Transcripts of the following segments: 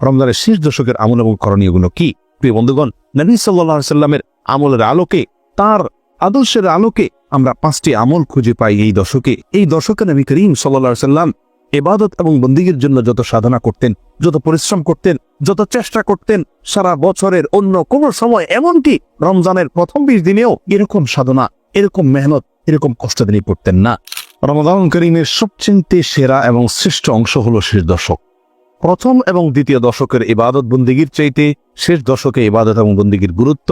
রমজানের শেষ দশকের আমল এবং করণীয়গুলো কি? প্রিয় বন্ধুগণ, নবী সাল্লাহ সাল্লামের আমলের আলোকে, তার আদর্শের আলোকে আমরা পাঁচটি আমল খুঁজে পাই এই দশকে। এই দশকে নবী করিম সাল্লাহ সাল্লাম এবাদত এবং বন্দীগীর জন্য যত সাধনা করতেন, যত পরিশ্রম করতেন, যত চেষ্টা করতেন, সারা বছরের অন্য কোন সময় এমনকি রমজানের প্রথম বিশ দিনেও এরকম সাধনা, এরকম মেহনত, এরকম কষ্ট তিনি করতেন না। রমজান করিমের সবচেয়ে সেরা এবং শ্রেষ্ঠ অংশ হলো শেষ দশক। প্রথম এবং দ্বিতীয় দশকের ইবাদত বন্দিগির চাইতে শেষ দশকে ইবাদত এবং বন্দিগির গুরুত্ব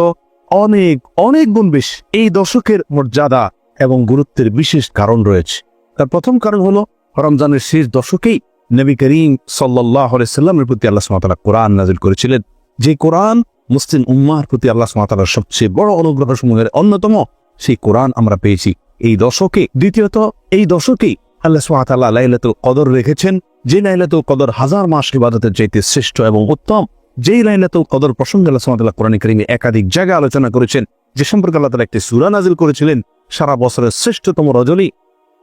অনেক অনেক গুণ বেশ। এই দশকের মর্যাদা এবং গুরুত্বের বিশেষ কারণ রয়েছে। তার প্রথম কারণ হলো, রমজানের শেষ দশকেই নবী করিম সাল্লাহ সাল্লামের প্রতি আল্লাহ সুমাতালা কোরআন নাজিল করেছিলেন। যে কোরআন মুসলিম উম্মার প্রতি আল্লাহ সুমাতালার সবচেয়ে বড় অনুগ্রহ সমূহের অন্যতম, সেই কোরআন আমরা পেয়েছি। এই দশকে, দ্বিতীয়ত, এই দশকেই আল্লাহ সুমাতাল্লাহ লাইলাতুল কদর রেখেছেন যে লাইলাতুল কদর হাজার মাস ইবাদতের চাইতে শ্রেষ্ঠ এবং উত্তম, যেই লাইলাতুল কদর প্রসঙ্গে আল্লাহ সুমাতাল্লাহ কোরআন করিমে একাধিক জায়গায় আলোচনা করেছেন, যে সম্পর্কে আল্লাহ তালা একটি সুরা নাজিল করেছিলেন, সারা বছরের শ্রেষ্ঠতম রজনী।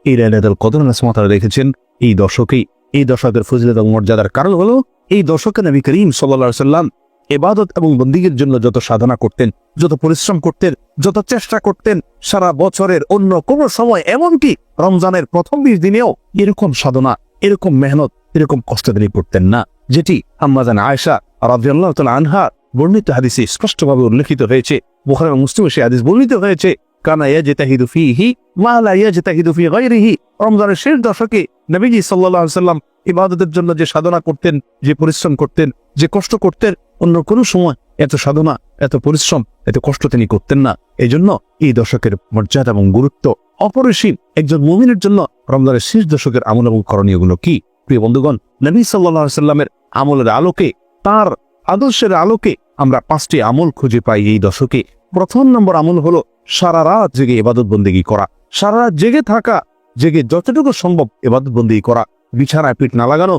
এই লাইলাতুল কদর আল্লাহ সুমাতাল্লাহ রেখেছেন এই দশকেই। এই দশকের ফজিলত এবং মর্যাদার কারণ হলো, এই দশকে নবী করিম সাল্লা সাল্লাম এবাদত এবং বন্দীগীর জন্য যত সাধনা করতেন, যত পরিশ্রম করতেন, যত চেষ্টা করতেন, সারা বছরের অন্য কোন সময়, এমনকি রমজানের প্রথম বিশ দিনেও এরকম সাধনা, এরকম মেহনত, এরকম কষ্ট তিনি করতেন না। যেটি আম্মাজান আয়সা রাজিয়াল্লাহ তাল আনহা বর্ণিত হাদিসে স্পষ্টভাবে উল্লেখিত হয়েছে। বুখার মুসলিম সে হাদিস বর্ণিত হয়েছে, কানা ইয়াজতাহিদু ফীহি মা লা ইয়াজতাহিদু ফী গায়রিহি। রমজানের শেষ দশকে নবীজি আলাইহি সাল্লাম ইবাদতের জন্য যে সাধনা করতেন, যে পরিশ্রম করতেন, যে কষ্ট করতেন, অন্য কোনো সময় এত সাধনা, এত পরিশ্রম, এত কষ্ট তিনি করতেন না। এই জন্য এই দশকের মর্যাদা এবং গুরুত্ব অপরিসীম। একজন মুমিনের জন্য রমজানের শেষ দশকের আমল এবং করণীয়গুলো কি? প্রিয় বন্ধুগণ, নবী সাল্লাহ সাল্লামের আমলের আলোকে, তার আদর্শের আলোকে আমরা পাঁচটি আমল খুঁজে পাই এই দশকে। প্রথম নম্বর আমল হলো সারা রাত জেগে এবাদত বন্দিগি করা। সারা রাত জেগে থাকা জেগে যতটুকু সম্ভব এবাদত বন্দিগি করা, বিছানায় পিঠ না লাগানো।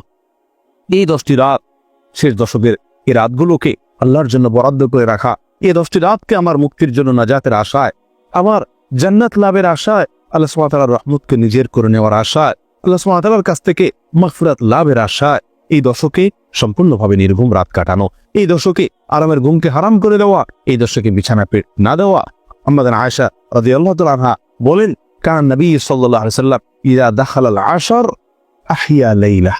এই দশটি রাত, শেষ দশকের এই রাতগুলোকে আল্লাহর জন্য বরাদ্দ করে রাখা এই দশটি রাতকে আমার মুক্তির জন্য নাজাতের আশায়, আমার জান্নাত লাভের আশায়, আল্লাহ সুমাতালার রহমতকে নিজের করে নেওয়ার আশায়, আল্লাহ সুমাতালার কাছ থেকে মাগফিরাত লাভের আশায়, এই দশকে সম্পূর্ণভাবে নির্ঘুম রাত কাটানো, এই দশকে আরামের ঘুমকে হারাম করে দেওয়া, এই দশকে বিছানা পেট না দেওয়া। আমাদের আয়সা রাজি আল্লাহ বলেন কারণ নবী সাল্লাহ সাল্লাম ইরা দাখাল আশার আহিয়া লাইলা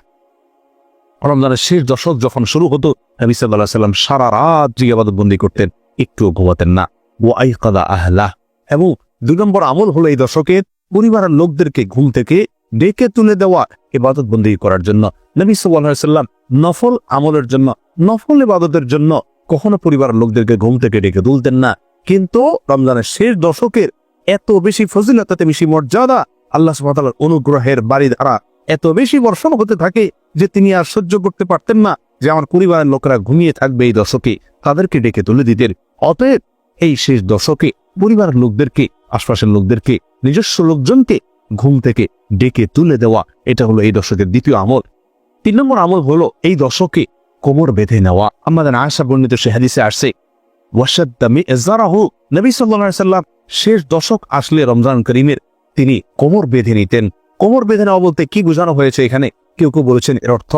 রমজানের শেষ দশক যখন শুরু হতো, নবী সাল্লাহ সাল্লাম সারা রাত জিয়াবাদ বন্দি করতেন একটুও ঘুমাতেন না। ও আই কাদা আহলা এবং দুই নম্বর আমল হলো এই দশকের পরিবারের লোকদেরকে ঘুম থেকে ডেকে তুলে দেওয়া ইবাদত বন্দি করার জন্য। নবী সাল্লাম নফল আমলের জন্য, নফল ইবাদতের জন্য কখনো পরিবারের লোকদেরকে ঘুম থেকে ডেকে তুলতেন না। কিন্তু রমজানের শেষ দশকের এত বেশি ফজিলত এত বেশি মর্যাদা আল্লাহ সুবহানাহু অনুগ্রহের বাড়ি দ্বারা। এত বেশি বর্ষণ হতে থাকে যে তিনি আর সহ্য করতে পারতেন না, যে আমার পরিবারের লোকেরা ঘুমিয়ে থাকবে এই দশকে। তাদেরকে ডেকে তুলে দিতেন। অতএব এই শেষ দশকে পরিবারের লোকদেরকে, আশপাশের লোকদেরকে, নিজস্ব লোকজনকে ঘুম থেকে ডেকে তুলে দেওয়া, এটা হলো এই দশকের দ্বিতীয় আমল। তিন নম্বর আমল হলো এই দশকে কোমর বেঁধে নেওয়া। আমাদের আয়সা বর্ণিত সে হাদিসে আসছে ওয়াসাদ্দামি এজারাহু নবী সাল্লাল্লাহু সাল্লাম শেষ দশক আসলে রমজান করিমের। তিনি কোমর বেঁধে নিতেন। কোমর বেঁধে নেওয়া বলতে কি বোঝানো হয়েছে এখানে? কেউ কেউ বলেছেন এর অর্থ,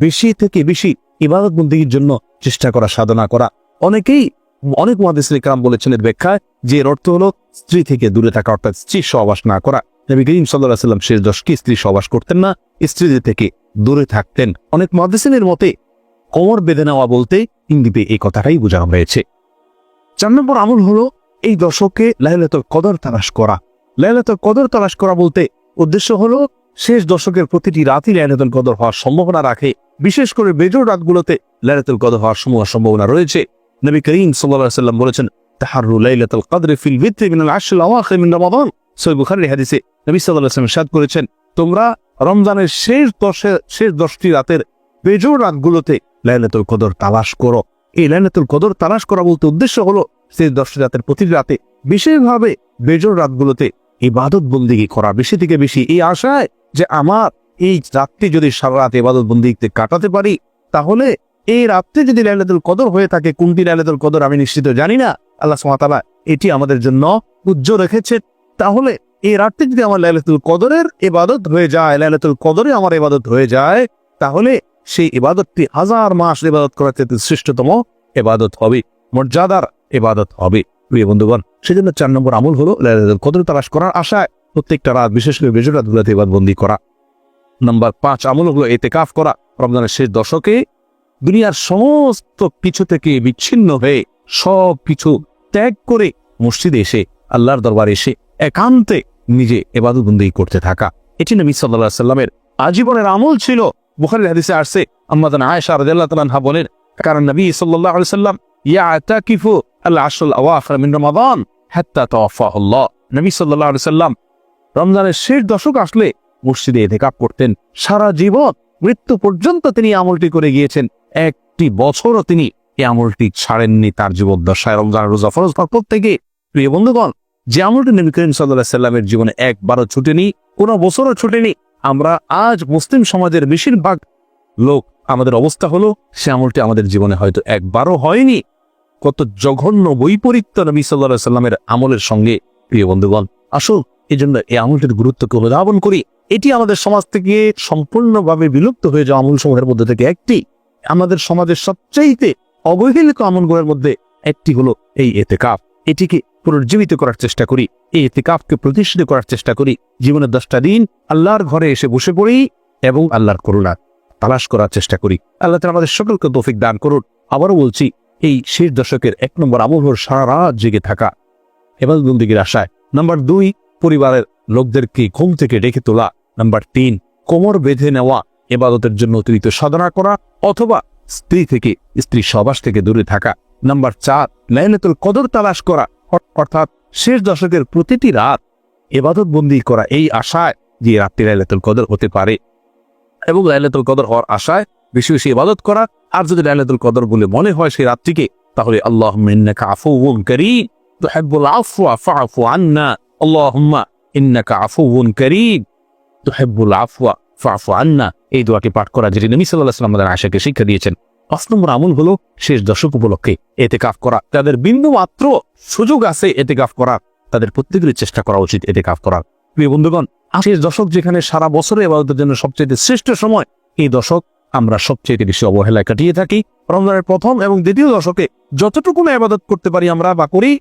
বেশি থেকে বেশি ইবাদত বন্দীর জন্য চেষ্টা করা, সাধনা করা। অনেকেই, অনেক মহাদিস ইকরাম বলেছেন এর ব্যাখ্যায় যে এর অর্থ হলো স্ত্রী থেকে দূরে থাকা, অর্থাৎ স্ত্রী সহবাস না করা। নবী করিম সাল্লাহ সাল্লাম শেষ দশকে স্ত্রী সহবাস করতেন না, স্ত্রীদের থেকে দূরে থাকতেন। অনেক মহাদিসিনের মতে কোমর বেঁধে নেওয়া বলতে ইঙ্গিতে এই কথাটাই বোঝানো হয়েছে। চার নম্বর আমল হলো এই দশকে লাইলাতুল কদর তালাশ করা। লাইলাতুল কদর তালাশ করা বলতে উদ্দেশ্য হলো, শেষ দশকের প্রতিটি রাতই লাইলাতুল কদর হওয়ার সম্ভাবনা রাখে। বিশেষ করে বেজোর রাতগুলোতে লাইলাতুল কদর হওয়ার সমূহ সম্ভাবনা রয়েছে। নবী করিম সাল্লাল্লাহু সাল্লাম বলেছেন তাহারু লাইলাতুল কদর ফিল ভিত্রি মিনাল আশরিল আওয়াখির মিন রমাদান। সহিহ বুখারীর হাদিসে নবী সাল্লাল্লাহু আলাইহি ওয়াসাল্লাম ইরশাদ করেছেন, তোমরা রমজানের শেষ দশে শেষ দশটি রাতের বেজোর রাতগুলোতে লাইলাতুল কদর তালাশ করো। এই লাইলাতুল কদর তালাশ করা বলতে উদ্দেশ্য হলো শেষ দশটি রাতের প্রতিটি রাতে, বিশেষভাবে বেজোর রাতগুলোতে ইবাদত বন্দিগি করা বেশি থেকে বেশি। এই আশায় যে আমার এই রাতটি যদি সারা রাত ইবাদত বন্দিতে কাটাতে পারি, তাহলে এই রাত্রে যদি লাইলাতুল কদর হয়ে থাকে, কোনটি লাইলাতুল কদর আমি নিশ্চিত জানি না। আল্লাহ সুবহানাহু এটি আমাদের জন্য উজ্জ্বল রেখেছে। তাহলে এই রাতটি যদি আমার লাইলাতুল কদরের ইবাদত হয়ে যায়, লাইলাতুল কদরে আমার ইবাদত হয়ে যায়, তাহলে সেই ইবাদতটি হাজার মাস ইবাদত করার চাইতে শ্রেষ্ঠতম এবাদত হবে। মর্যাদার এবাদত হবে। প্রিয় বন্ধুগণ, সেজন্য চার নম্বর আমল হলো লাইলাতুল কদর তালাশ করার আশায় প্রত্যেকটা রাত, বিশেষ করে বেজর রাতগুলোতে ইবাদবন্দি করা। নাম্বার পাঁচ আমল হলো এতেকাফ করা। রমজানের শেষ দশকে দুনিয়ার সমস্ত কিছু থেকে বিচ্ছিন্ন হয়ে সব কিছু ত্যাগ করে মসজিদে এসে, আল্লাহর দরবারে এসে একান্তে নিজে এবাদতবন্দি করতে থাকা। এটি নবী সাল্লাহ সাল্লামের আজীবনের আমল ছিল। বুখারীর হাদিসে আসছে আম্মাদান আয়েশা রাদিয়াল্লাহু তাআলা আনহা বলেন, কারণ নবী আলাইহি সাল্লাম রমাদান হাত্তা তাওয়াফাহু আল্লাহ নবী সাল্লাল্লাহু আলাইহি সাল্লাম রমজানের শেষ দশক আসলে মসজিদে এতেকাপ করতেন। সারা জীবন মৃত্যু পর্যন্ত তিনি আমলটি করে গিয়েছেন। একটি বছরও তিনি এই আমলটি ছাড়েননি তার জীবদ্দশায়। রমজান রোজা ফরজ বা থেকে, প্রিয় বন্ধুগণ, যে আমলটি নবী করিম সাল্লাহ সাল্লামের জীবনে একবারও ছুটেনি, কোনো বছরও ছুটেনি, আমরা আজ মুসলিম সমাজের বেশিরভাগ লোক আমাদের অবস্থা হলো, সে আমলটি আমাদের জীবনে হয়তো একবারও হয়নি। কত জঘন্য বৈপরীত্য নবী সাল্লাহ সাল্লামের আমলের সঙ্গে, প্রিয় বন্ধুগণ। আসুন, এই জন্য এই আমলটির গুরুত্বকে অনুধাবন করি। এটি আমাদের সমাজ থেকে সম্পূর্ণভাবে বিলুপ্ত হয়ে যাওয়া আমল সমূহের মধ্যে থেকে একটি। আমাদের সমাজের সবচাইতে অবহেলিত আমলগুলোর মধ্যে একটি হলো এই এতেকাফ। এটিকে পুনর্জীবিত করার চেষ্টা করি। এই এতেকাফকে প্রতিষ্ঠিত করার চেষ্টা করি। জীবনের দশটা দিন আল্লাহর ঘরে এসে বসে পড়ি এবং আল্লাহর করুণা তালাশ করার চেষ্টা করি। আল্লাহ আমাদের সকলকে তৌফিক দান করুন। আবারও বলছি এই শেষ দশকের এক নম্বর হল সারা রাত জেগে থাকা। এবং বন্দিগির আশায় নাম্বার দুই, পরিবারের লোকদেরকে ঘুম থেকে ডেকে তোলা। নাম্বার তিন, কোমর বেঁধে নেওয়া, এবাদতের জন্য অতিরিক্ত সাধনা করা অথবা স্ত্রী থেকে স্ত্রী সবাস থেকে দূরে থাকা। নাম্বার চার, লাইলাতুল কদর তালাশ করা। অর্থাৎ শেষ দশকের প্রতিটি রাত এবাদত বন্দি করা এই আশায় যে রাত্রি লাইলাতুল কদর হতে পারে। এবং লাইলাতুল কদর হওয়ার আশায় বেশি বেশি ইবাদত করা। আর যদি লাইলাতুল কদর বলে মনে হয় সেই রাত্রিকে, তাহলে আল্লাহ ইন্নাকা আফুউন তুহিব্বুল আফওয়া আন্না। আল্লাহুম্মা ইন্নাকা আফুউন তুহিব্বুল আফওয়া আন্না। এই দোয়াটি পাঠ করা যেটি নবী সাল্লাল্লাহু আলাইহি ওয়াসাল্লাম শিক্ষা দিয়েছেন। পাঁচ নম্বর আমল হলো শেষ দশক উপলক্ষে এতেকাফ করা। তাদের বিন্দু মাত্র সুযোগ আছে এতেকাফ করার তাদের প্রত্যেকেরই চেষ্টা করা উচিত এতেকাফ করার প্রিয় বন্ধুগণ শেষ দশক যেখানে সারা বছরে এবাদতের জন্য সবচেয়ে শ্রেষ্ঠ সময়, এই দশক আমরা সবচেয়ে বেশি অবহেলায় কাটিয়ে থাকি। রমজানের প্রথম এবং দ্বিতীয় দশকে যতটুকু আবাদত করতে পারি আমরা বা করি,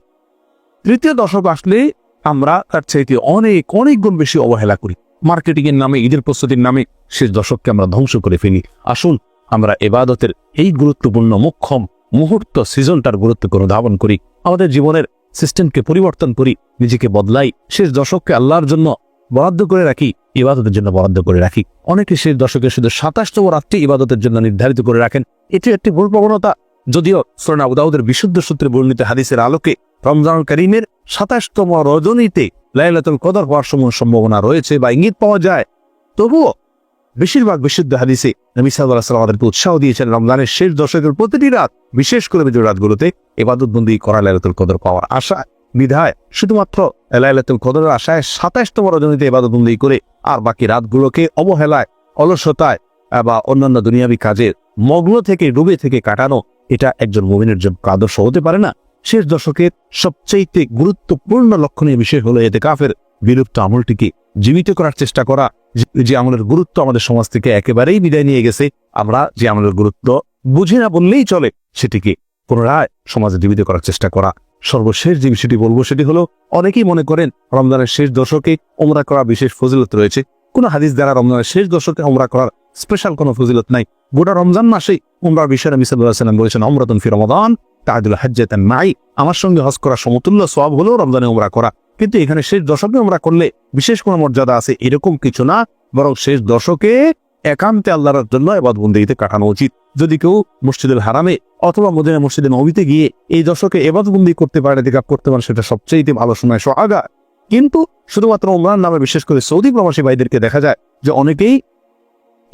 তৃতীয় দশক আসলে আমরা তার চাইতে অনেক অনেক গুণ বেশি অবহেলা করি। মার্কেটিং এর নামে, ঈদের প্রস্তুতির নামে শেষ দশককে আমরা ধ্বংস করে ফেলি। আসুন, আমরা এবাদতের এই গুরুত্বপূর্ণ মুখ্যম মুহূর্ত সিজনটার গুরুত্বকে অনুধাবন করি। আমাদের জীবনের সিস্টেমকে পরিবর্তন করি, নিজেকে বদলাই। শেষ দশককে আল্লাহর জন্য বরাদ্দ করে রাখি, ইবাদতের জন্য বরাদ্দ করে রাখি। অনেকে শেষ দশকে শুধু সাতাশতম রাত্রি ইবাদতের জন্য নির্ধারিত করে রাখেন। এটি একটি ভুল প্রবণতা। যদিও সোনা উদাউদের বিশুদ্ধ সূত্রে বর্ণিত হাদিসের আলোকে রমজান করিমের সাতাশতম রজনীতে লাইলাতুল কদর হওয়ার সময় সম্ভাবনা রয়েছে বা ইঙ্গিত পাওয়া যায়। তবুও বেশিরভাগ বিশুদ্ধ হাদিসে নবী সাল্লাহ আমাদেরকে উৎসাহ দিয়েছেন রমজানের শেষ দশকের প্রতিটি রাত, বিশেষ করে রাতগুলোতে এবাদতবন্দি করা লাইলাতুল কদর পাওয়ার আশা। বিধায় শুধুমাত্র লাইলাতুল কদরের আশায় সাতাশতম রজনীতে এবাদতবন্দি করে, আর বাকি রাতগুলোকে অবহেলায়, অলসতায়, বা অন্যান্য দুনিয়াবি কাজের মগ্ন থেকে, ডুবে থেকে কাটানো, এটা একজন মুমিনের জন্য আদর্শ হতে পারে না। শেষ দশকের সবচাইতে গুরুত্বপূর্ণ লক্ষণীয় বিষয় হলো এতে কাফের বিলুপ্ত আমলটিকে জীবিত করার চেষ্টা করা যে আমলের গুরুত্ব আমাদের সমাজ থেকে একেবারেই বিদায় নিয়ে গেছে। আমরা যে আমলের গুরুত্ব বুঝি না বললেই চলে, সেটিকে পুনরায় সমাজে জীবিত করার চেষ্টা করা সর্বশেষ যে বিষয়টি বলব সেটি হলো, অনেকেই মনে করেন রমজানের শেষ দশকে ওমরা করা বিশেষ ফজিলত রয়েছে। কোন হাদিস দ্বারা রমজানের শেষ দশকে ওমরা করার স্পেশাল কোনো ফজিলত নাই। গোটা রমজান মাসেই উমরার বিষয়ে নবী ওয়াসাল্লাম বলেছেন অমরাতুন ফি রমাদান, তাআদুল হাজ্জাতান মাই আমার সঙ্গে হজ করা সমতুল্য সওয়াব হলো রমজানে ওমরা করা। কিন্তু এখানে শেষ দশকে উমরা করলে বিশেষ কোনো মর্যাদা আছে, এরকম কিছু না। বরং শেষ দশকে একান্তে আল্লাহর জন্য এবাদবন্দিতে কাটানো উচিত। যদি কেউ মসজিদুল হারামে অথবা মদিনা মসজিদে নবীতে গিয়ে এই দশকে এবাদবন্দি করতে পারে দিকাপ করতে পারে, সেটা সবচেয়ে ভালো সময়, সোহাগা। কিন্তু শুধুমাত্র ওমরান নামে বিশেষ করে সৌদি প্রবাসী ভাইদেরকে দেখা যায় যে অনেকেই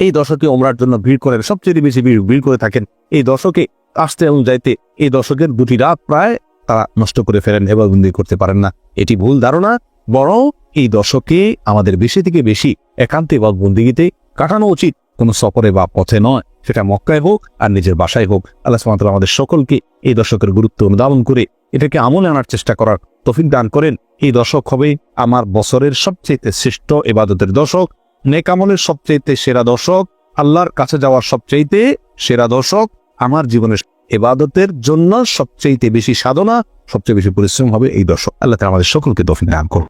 এই দশকে ওমরার জন্য ভিড় করেন সবচেয়ে বেশি ভিড় ভিড় করে থাকেন। এই দশকে আসতে এবং যাইতে, এই দশকের দুটি রাত প্রায় তারা নষ্ট করে ফেলেন এবাদবন্দি করতে পারেন না। এটি ভুল ধারণা, বরং এই দশকে আমাদের বেশি থেকে বেশি একান্তে এবাদবন্দিগিতে কাটানো উচিত। কোনো সফরে বা পথে নয়। সেটা মক্কায় হোক আর নিজের বাসায় হোক। আল্লাহ সুবহানাহু আমাদের সকলকে এই দশকের গুরুত্ব অনুধাবন করে এটাকে আমলে আনার চেষ্টা করার তফিক দান করেন। এই দশক হবে আমার বছরের সবচেয়ে শ্রেষ্ঠ এবাদতের দশক নেক আমলের সবচেয়ে সেরা দশক আল্লাহর কাছে যাওয়ার সবচাইতে সেরা দশক আমার জীবনের এবাদতের জন্য সবচাইতে বেশি সাধনা, সবচেয়ে বেশি পরিশ্রম হবে এই দশক আল্লাহ আমাদের সকলকে দফিন দান করুন।